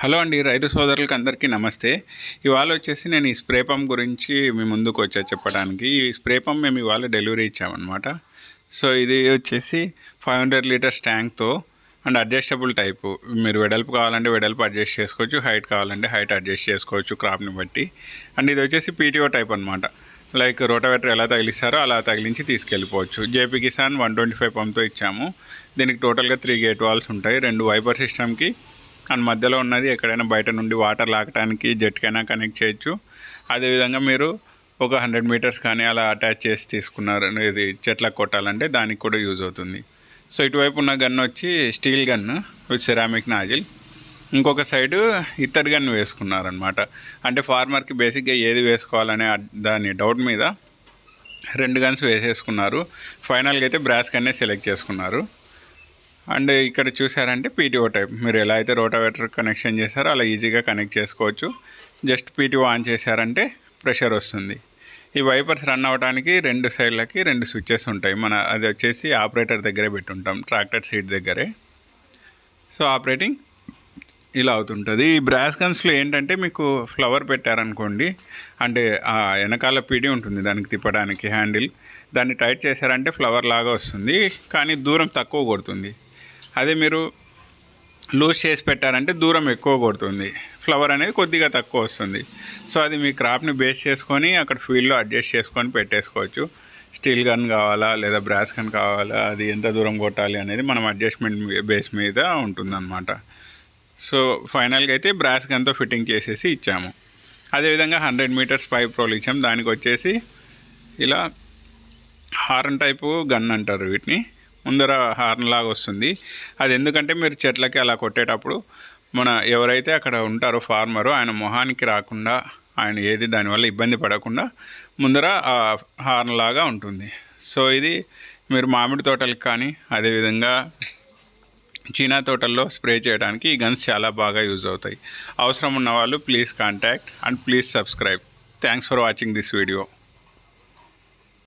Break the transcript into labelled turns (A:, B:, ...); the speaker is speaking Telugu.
A: హలో అండి రైతు సోదరులకు అందరికీ నమస్తే. ఇవాళ వచ్చేసి నేను ఈ స్ప్రే పంప్ గురించి మీ ముందుకు వచ్చా చెప్పడానికి. ఈ స్ప్రే పంప్ మేము ఇవాళ డెలివరీ ఇచ్చామన్నమాట. సో ఇది వచ్చేసి ఫైవ్ హండ్రెడ్ లీటర్స్ ట్యాంక్తో అండ్ అడ్జస్టబుల్ టైపు. మీరు వెడల్పు కావాలంటే వెడల్పు అడ్జస్ట్ చేసుకోవచ్చు హైట్ కావాలంటే హైట్ అడ్జస్ట్ చేసుకోవచ్చు క్రాప్ని బట్టి. అండ్ ఇది వచ్చేసి పీటీఓ టైప్ అనమాట లైక్ రోటవేటర్ ఎలా తగిలిస్తారో అలా తగిలించి తీసుకెళ్ళిపోవచ్చు. JP Kisan one twenty five పంప్తో ఇచ్చాము. దీనికి టోటల్గా త్రీ గేట్ వాల్స్ ఉంటాయి. రెండు వైపర్ సిస్టమ్కి అండ్ మధ్యలో ఉన్నది ఎక్కడైనా బయట నుండి వాటర్ లాగటానికి జెట్కైనా కనెక్ట్ చేయొచ్చు. అదేవిధంగా మీరు ఒక హండ్రెడ్ మీటర్స్ కానీ అలా అటాచ్ చేసి తీసుకున్నారు ఇది చెట్లకు కొట్టాలంటే దానికి కూడా యూజ్ అవుతుంది. సో ఇటువైపు ఉన్న గన్ వచ్చి steel gun with ceramic nozzle. ఇంకొక సైడు ఇత్తడి గన్ వేసుకున్నారనమాట అంటే ఫార్మర్కి బేసిక్గా ఏది వేసుకోవాలనే దాని డౌట్ మీద రెండు గన్స్ వేసేసుకున్నారు. ఫైనల్గా అయితే బ్రాస్ గన్నే సెలెక్ట్ చేసుకున్నారు. అండ్ ఇక్కడ చూసారంటే పీటీఓ టైప్ మీరు ఎలా అయితే రోటావేటర్ కనెక్షన్ చేశారో అలా ఈజీగా కనెక్ట్ చేసుకోవచ్చు. జస్ట్ పీటీఓ ఆన్ చేశారంటే ప్రెషర్ వస్తుంది. ఈ వైపర్స్ రన్ అవ్వడానికి రెండు సైడ్లకి రెండు స్విచ్చెస్ ఉంటాయి. మన అది వచ్చేసి ఆపరేటర్ దగ్గరే పెట్టుంటాం ట్రాక్టర్ సీట్ దగ్గరే. సో ఆపరేటింగ్ ఇలా అవుతుంటుంది. ఈ బ్రాస్ గన్స్లో ఏంటంటే మీకు ఫ్లవర్ పెట్టారనుకోండి అంటే ఆ వెనకాల పీడి ఉంటుంది దానికి తిప్పడానికి హ్యాండిల్ దాన్ని టైట్ చేశారంటే ఫ్లవర్ లాగా వస్తుంది కానీ దూరం తక్కువ కొడుతుంది. అదే మీరు లూజ్ చేసి పెట్టారంటే దూరం ఎక్కువ కొడుతుంది. ఫ్లవర్ అనేది కొద్దిగా తక్కువ వస్తుంది. సో అది మీ క్రాప్ని బేస్ చేసుకొని అక్కడ ఫీల్డ్లో అడ్జస్ట్ చేసుకొని పెట్టేసుకోవచ్చు. స్టీల్ గన్ కావాలా లేదా బ్రాస్ గన్ కావాలా అది ఎంత దూరం కొట్టాలి అనేది మనం అడ్జస్ట్మెంట్ బేస్ మీద ఉంటుందన్నమాట. సో ఫైనల్గా అయితే బ్రాస్ గన్తో ఫిట్టింగ్ చేసేసి ఇచ్చాము. అదేవిధంగా హండ్రెడ్ మీటర్స్ పైప్ రోల్ ఇచ్చాము. దానికి వచ్చేసి ఇలా హార్న్ టైపు గన్ అంటారు వీటిని. ముందర హార్న్ లాగా వస్తుంది. అది ఎందుకంటే మీరు చెట్లకి అలా కొట్టేటప్పుడు మన ఎవరైతే అక్కడ ఉంటారో ఫార్మరు ఆయన మొహానికి రాకుండా ఆయన ఏది దానివల్ల ఇబ్బంది పడకుండా ముందర ఆ హార్న్ లాగా ఉంటుంది. సో ఇది మీరు మామిడి తోటలకు కానీ అదేవిధంగా చీనా తోటల్లో స్ప్రే చేయడానికి ఈ గన్స్ చాలా బాగా యూజ్ అవుతాయి. అవసరం ఉన్న వాళ్ళు please contact and please subscribe. Thanks for watching this video.